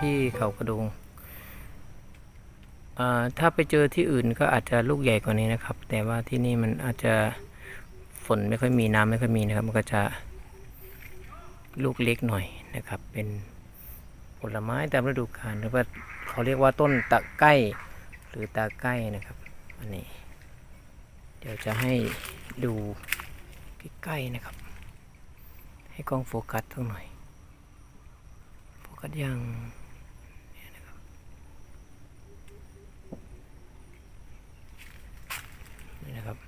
ที่เขากระดงอ่าถ้าไปเจอที่อื่นก็อาจจะลูกใหญ่กว่านี้นะครับ แต่ว่าที่นี่มันอาจจะฝนไม่ค่อยมีน้ำไม่ค่อยมีนะครับ มันก็จะลูกเล็กหน่อยนะครับ เป็นผลไม้ตามฤดูกาลหรือว่าเขาเรียกว่าต้นตะไคร้หรือตาไคร้นะครับอันนี้ เดี๋ยวจะให้ดูใกล้ๆนะครับ ให้กล้องโฟกัสสักหน่อย โฟกัสยังนี่ยนะครับนี่นะครับ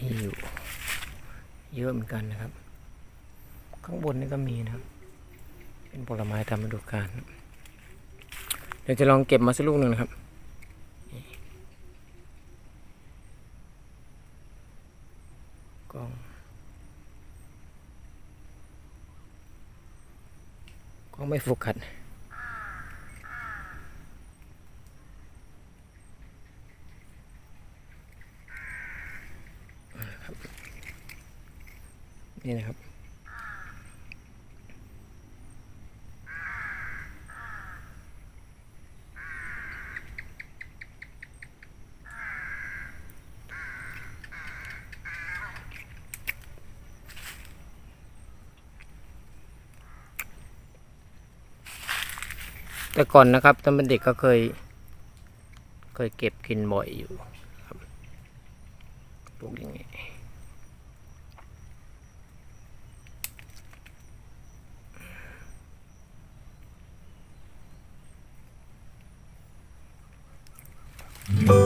มีอยู่เยอะเหมือนกันนะครับ ข้างบนนี่ก็มีนะครับ เป็นผลไม้ตามฤดูกาลเดี๋ยวจะลองเก็บมาสักลูกหนึ่งนะครับ กล้อง กล้องไม่โฟกัสนะครับนี่นะครับ แต่ก่อนนะครับตอนเป็นเด็กก็เคย เคยเก็บกินบ่อยอยู่ครับปลูกอย่างนี้อืม